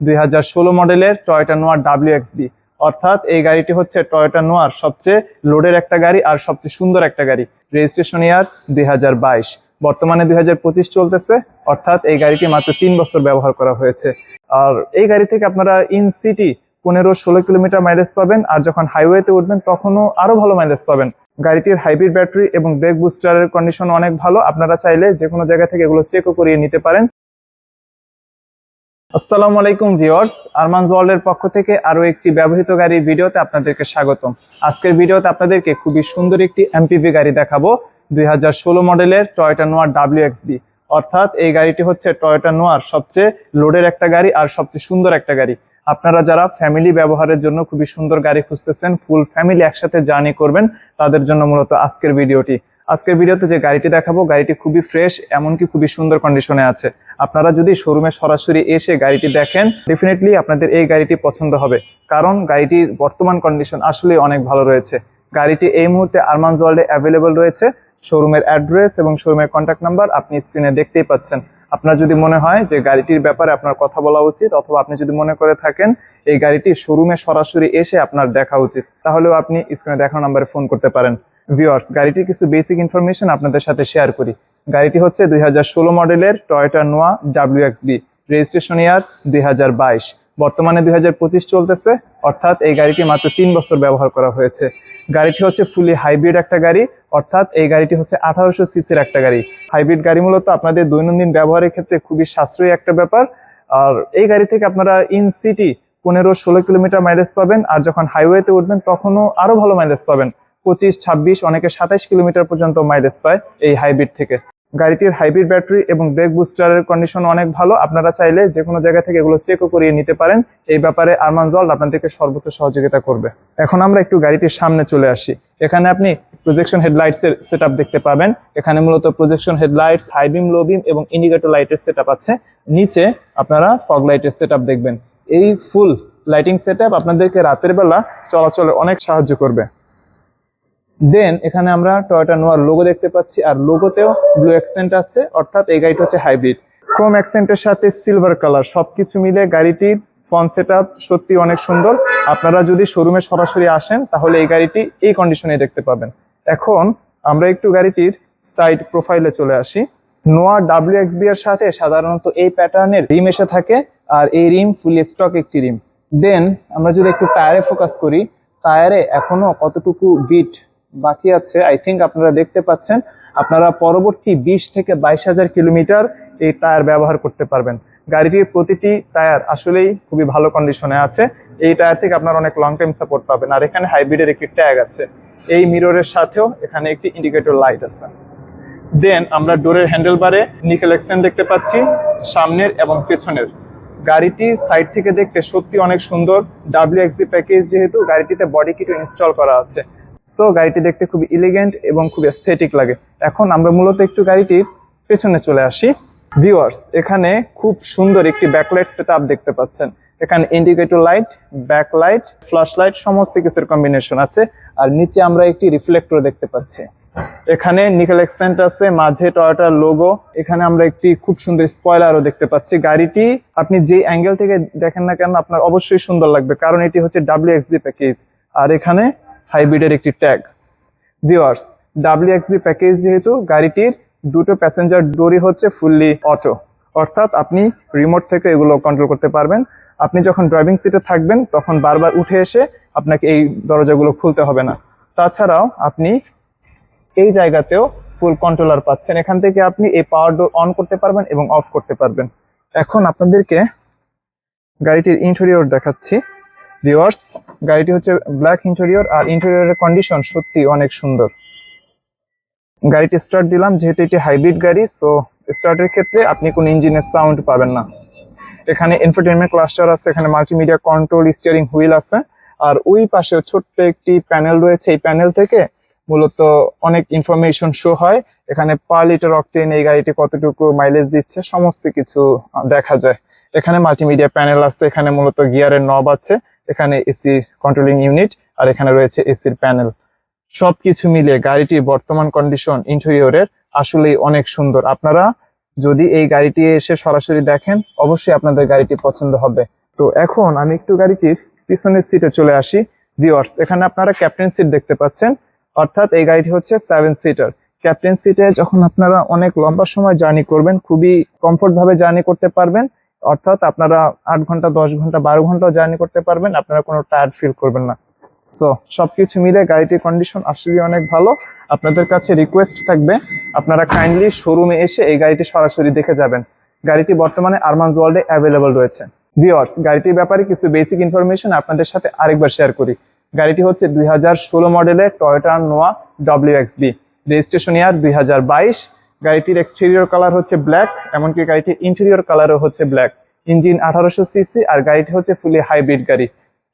দুই হাজার ষোলো মডেলের টয়টা নোয়ার ডাব্লিউ এক্সবি অর্থাৎ এই গাড়িটি হচ্ছে টয়োটা নোয়ার সবচেয়ে লোডের একটা গাড়ি আর সবচেয়ে সুন্দর একটা গাড়ি। রেজিস্ট্রেশন ইয়ার দু হাজার বাইশ। বর্তমানে দুই চলতেছে, অর্থাৎ এই গাড়িটি মাত্র তিন বছর ব্যবহার করা হয়েছে। আর এই গাড়ি থেকে আপনারা ইন সিটি পনেরো ষোলো কিলোমিটার মাইলেজ পাবেন, আর যখন হাইওয়েতে উঠবেন তখনও আরও ভালো মাইলেজ পাবেন। গাড়িটির হাইব্রিড ব্যাটারি এবং ব্রেক বুস্টারের কন্ডিশন অনেক ভালো। আপনারা চাইলে যে কোনো জায়গা থেকে এগুলো চেকও করিয়ে নিতে পারেন। আসসালামু আলাইকুম ভিউয়ার্স আরমানজ ওয়ার্ল্ডের পক্ষ থেকে আরও একটি ব্যবহৃত গাড়ির ভিডিওতে আপনাদেরকে স্বাগতম। আজকের ভিডিওতে আপনাদেরকে খুবই সুন্দর একটি এমপিভি গাড়ি দেখাবো, দুই হাজার ষোলো মডেলের টয়োটা নোয়ার ডাব্লিউ অর্থাৎ এই গাড়িটি হচ্ছে টয়োটা নোয়ার সবচেয়ে লোডের একটা গাড়ি আর সবচেয়ে সুন্দর একটা গাড়ি। আপনারা যারা ফ্যামিলি ব্যবহারের জন্য খুবই সুন্দর গাড়ি খুঁজতেছেন ফুল ফ্যামিলি একসাথে জার্নি করবেন, তাদের জন্য মূলত আজকের ভিডিওটি। আজকের ভিডিওতে যে গাড়িটি দেখাবো, গাড়িটি খুবই ফ্রেশ এমনকি খুবই সুন্দর কন্ডিশনে আছে। আপনারা যদি শোরুমে সরাসরি এসে গাড়িটি দেখেন ডেফিনেটলি আপনাদের এই গাড়িটি পছন্দ হবে। কারণ গাড়িটির বর্তমান কন্ডিশন আসলে অনেক ভালো রয়েছে। গাড়িটি এই মুহূর্তে আরমানজ ওয়ার্ল্ডে অ্যাভেলেবল রয়েছে। শোরুমের অ্যাড্রেস এবং শোরুমের কন্ট্যাক্ট নাম্বার আপনি স্ক্রিনে দেখতেই পাচ্ছেন। আপনার যদি মনে হয় যে গাড়িটির ব্যাপারে আপনার কথা বলা উচিত, অথবা আপনি যদি মনে করে থাকেন, এই গাড়িটি শোরুমে সরাসরি এসে আপনার দেখা উচিত, তাহলেও আপনি স্ক্রিনে দেখানো নাম্বারে ফোন করতে পারেন। ভিউয়ার্স গাড়িটির কিছু বেসিক ইনফরমেশন আপনাদের সাথে শেয়ার করি। গাড়িটি হচ্ছে দুই হাজার ষোলো মডেলের Toyota Noah W XB registration year দু হাজার বাইশ। বর্তমানে দুই চলতেছে, অর্থাৎ এই গাড়িটি মাত্র তিন বছর ব্যবহার করা হয়েছে। গাড়িটি হচ্ছে ফুলি হাইব্রিড একটা গাড়ি, অর্থাৎ এই গাড়িটি হচ্ছে আঠারোশো সিসির একটা গাড়ি। হাইব্রিড গাড়ি মূলত আপনাদের দৈনন্দিন ব্যবহারের ক্ষেত্রে খুবই সাশ্রয়ী একটা ব্যাপার। আর এই গাড়ি থেকে আপনারা ইন সিটি পনেরো ষোলো কিলোমিটার মাইলেজ পাবেন, আর যখন হাইওয়েতে উঠবেন, তখনও আরও ভালো মাইলেজ পাবেন। পঁচিশ, ছাব্বিশ, অনেকে সাতাইশ কিলোমিটার পর্যন্ত মাইলেজ পায় এই হাইব্রিড থেকে। গাড়িটির হাইব্রিড ব্যাটারি এবং ব্রেক বুস্টারের কন্ডিশন অনেক ভালো। আপনারা চাইলে যে কোনো জায়গা থেকে এগুলো চেকও করিয়ে নিতে পারেন। এই ব্যাপারে আরমানজল আপনাদেরকে সর্বোচ্চ সহযোগিতা করবে। এখন আমরা একটু গাড়িটির সামনে চলে আসি। এখানে আপনি প্রজেকশন হেডলাইটস এর সেট দেখতে পাবেন। এখানে মূলত projection headlights high beam low beam এবং ইন্ডিকেটর লাইটের সেট আছে। নিচে আপনারা ফগ লাইটের সেট দেখবেন। এই ফুল লাইটিং সেট আপনাদেরকে রাতের বেলা চলাচলে অনেক সাহায্য করবে। দেন এখানে আমরা টয়োটা নোয়ার লোগো দেখতে পাচ্ছি, আর লোগোতেও ব্লু অ্যাকসেন্ট আছে, অর্থাৎ এই গাড়িটা হচ্ছে হাইব্রিড ক্রোম অ্যাকসেন্টের সাথে সিলভার কালার সবকিছু মিলে গাড়িটির ফন সেট সত্যি অনেক সুন্দর। আপনারা যদি শোরুমে সরাসরি আসেন, তাহলে এই গাড়িটি এই কন্ডিশনে দেখতে পাবেন। এখন আমরা একটু গাড়িটির সাইড প্রোফাইলে চলে আসি। নোয়া ডাব্লিউ এক্সবি এর সাথে সাধারণত এই প্যাটার্নের রিম এসে থাকে, আর এই রিম ফুলি স্টক একটি রিম দেন আমরা যদি একটু টায়ারে ফোকাস করি টায়ারে এখনও কতটুকু বিট বাকি আছে। আই থিঙ্ক আপনারা দেখতে পাচ্ছেন, আপনারা পরবর্তী বিশ থেকে বাইশ হাজার কিলোমিটার এই টায়ার ব্যবহার করতে পারবেন। গাড়িটির প্রতিটি টায়ার আসলেই খুবই ভালো কন্ডিশনে আছে। এই টায়ার থেকে আপনারা অনেক লং টাইম সাপোর্ট পাবেন। আর এখানে হাইব্রিডের একটি ট্যাগ আছে। এই মিররের সাথেও এখানে একটি ইন্ডিকেটর লাইট আছে। দেন আমরা ডোরের হ্যান্ডেল বারে নিকেল এক্সেন দেখতে পাচ্ছি, সামনের এবং পেছনের। গাড়িটি সাইড থেকে দেখতে সত্যি অনেক সুন্দর। ডাব্লিউ এক্সি প্যাকেজ যেহেতু গাড়িটিতে বডি কিট ইনস্টল করা আছে। সো গাড়িটি দেখতে খুব ইলিগেন্ট এবং খুব এস্থেটিক লাগে। এখন আমরা মূলত একটু গাড়িটির পেছনে চলে আসি। ভিউয়ার্স এখানে খুব সুন্দর একটি ব্যাকলাইট সেট দেখতে পাচ্ছেন। এখানে indicator light backlight flash light সমস্ত কিছুর কম্বিনেশন আছে। আর নিচে আমরা একটি রিফ্লেক্টর দেখতে পাচ্ছি। এখানে নিকেল এক্সেন্ট আছে, মাঝে টয়োটার লোগো এখানে আমরা একটি খুব সুন্দর স্পয়লারও দেখতে পাচ্ছি। গাড়িটি আপনি যে অ্যাঙ্গেল থেকে দেখেন না কেন, আপনার অবশ্যই সুন্দর লাগবে। কারণ এটি হচ্ছে ডাব্লিউ এক্সবি প্যাকেজ আর এখানে হাইব্রিডের একটি tag viewers W XB package যেহেতু, গাড়িটির দুটো প্যাসেঞ্জার ডোরই হচ্ছে ফুললি অটো অর্থাৎ আপনি রিমোট থেকে এগুলো কন্ট্রোল করতে পারবেন। আপনি যখন ড্রাইভিং সিটে থাকবেন, তখন বারবার উঠে এসে আপনাকে এই দরজাগুলো খুলতে হবে না। তাছাড়াও আপনি এই জায়গাতেও ফুল কন্ট্রোলার পাচ্ছেন। এখান থেকে আপনি এই পাওয়ার ডোর অন করতে পারবেন এবং অফ করতে পারবেন। এখন আপনাদেরকে গাড়িটির ইন্টেরিয়র দেখাচ্ছি। ভিওয়ার্স গাড়িটি হচ্ছে ব্ল্যাক ইন্টেরিয়র আর ইন্টেরিয়রের কন্ডিশন সত্যি অনেক সুন্দর। গাড়িটি স্টার্ট দিলাম, যেহেতু এটি হাইব্রিড গাড়ি সো স্টার্টের ক্ষেত্রে আপনি কোনো ইঞ্জিনের সাউন্ড পাবেন না। এখানে এনফারটেনমেন্ট ক্লাস্টার আছে, এখানে মাল্টিমিডিয়া কন্ট্রোল স্টিয়ারিং হুইল আছে, আর ওই পাশে ছোট্ট একটি প্যানেল রয়েছে, এই প্যানেল থেকে মূলত অনেক ইনফরমেশন শো হয়। এখানে পার লিটার অকটেন এই গাড়িটি কতটুকু মাইলেজ দিচ্ছে, সমস্ত কিছু দেখা যায়। এখানে মাল্টিমিডিয়া প্যানেল আছে, এখানে মূলত গিয়ারের নব আছে, এখানে এসি কন্ট্রোলিং ইউনিট আর এখানে রয়েছে এসির প্যানেল সবকিছু মিলে গাড়িটির বর্তমান কন্ডিশন ইন্টেরিয়রের আসলেই অনেক সুন্দর। আপনারা যদি এই গাড়িটি এসে সরাসরি দেখেন, অবশ্যই আপনাদের গাড়িটি পছন্দ হবে। তো এখন আমি একটু গাড়িটির পিছনের সিটে চলে আসি। ভিওয়ার্স এখানে আপনারা ক্যাপ্টেন সিট দেখতে পাচ্ছেন। অর্থাৎ এই গাড়িটি হচ্ছে সেভেন সিটার ক্যাপ্টেন সিটে যখন আপনারা অনেক লম্বা সময় জার্নি করবেন, খুবই কমফোর্ট ভাবে জার্নি করতে পারবেন। অর্থাৎ আপনারা আট ঘণ্টা, দশ ঘণ্টা, বারো ঘন্টাও জার্নি করতে পারবেন, আপনারা কোনো টায়ার্ড ফিল করবেন না। সো সবকিছু মিলে গাড়িটির কন্ডিশন আসলে অনেক ভালো। আপনাদের কাছে রিকোয়েস্ট থাকবে, আপনারা কাইন্ডলি শোরুমে এসে এই গাড়িটি সরাসরি দেখে যাবেন। গাড়িটি বর্তমানে আরমান্স ওয়ার্ল্ডে অ্যাভেলেবল রয়েছে। ভিওয়ার্স গাড়িটির ব্যাপারে কিছু বেসিক ইনফরমেশন আপনাদের সাথে আরেকবার শেয়ার করি। গাড়িটি হচ্ছে দুই হাজার ষোলো মডেলের Toyota Noah W X B registration year দুই হাজার বাইশ। গাড়িটির এক্সটেরিয়র কালার হচ্ছে ব্ল্যাক এমনকি গাড়িটির ইন্টেরিয়র কালারও হচ্ছে ব্ল্যাক ইঞ্জিন আঠারোশো সিসি আর গাড়িটি হচ্ছে ফুলি হাইব্রিড গাড়ি।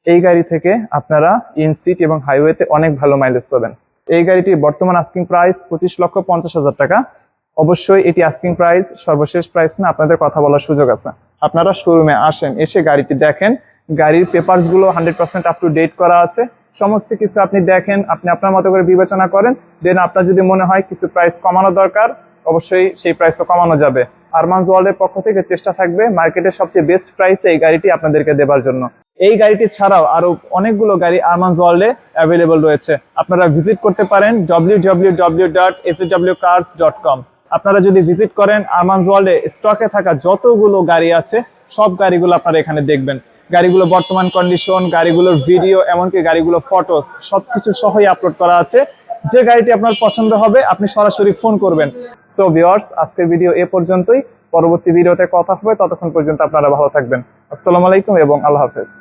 এই গাড়ি থেকে আপনারা ইন সিট এবং হাইওয়েতে অনেক ভালো মাইলেজ পাবেন। এই গাড়িটির বর্তমান আস্কিং প্রাইস পঁচিশ লক্ষ পঞ্চাশ হাজার টাকা। অবশ্যই এটি আস্কিং প্রাইস সর্বশেষ প্রাইস না আপনাদের কথা বলার সুযোগ আছে। আপনারা শোরুমে আসেন, এসে গাড়িটি দেখেন গাড়ির পেপারসগুলো hundred percent up to date করা আছে। সমস্ত কিছু আপনি দেখেন, আপনি আপনার মতো করে বিবেচনা করেন। দেন আপনার যদি মনে হয় কিছু প্রাইস কমানো দরকার, অবশ্যই সেই প্রাইসও কমানো যাবে। আরমানস ওয়ার্ল্ডের পক্ষ থেকে চেষ্টা থাকবে মার্কেটের সবচেয়ে বেস্ট প্রাইসে এই গাড়িটি আপনাদেরকে দেবার জন্য। এই গাড়িটি ছাড়াও আরও অনেকগুলো গাড়ি আরমানস ওয়ার্ল্ডে অ্যাভেলেবল রয়েছে। আপনারা ভিজিট করতে পারেন www.fwcars.com আপনারা যদি ভিজিট করেন আরমানস ওয়ার্ল্ডে স্টকে থাকা যতগুলো গাড়ি আছে, সব গাড়িগুলো আপনারা এখানে দেখবেন। গাড়িগুলো বর্তমান কন্ডিশন গাড়িগুলোর ভিডিও এমনকি গাড়িগুলো ফটোস সবকিছু সহই আপলোড করা আছে। যে গাড়িটি আপনার পছন্দ হবে, আপনি সরাসরি ফোন করবেন। সো ভিওয়ার্স আজকের ভিডিও এ পর্যন্তই। পরবর্তী ভিডিওতে কথা হবে। ততক্ষণ পর্যন্ত আপনারা ভালো থাকবেন। আসসালামু আলাইকুম এবং আল্লাহ হাফেজ।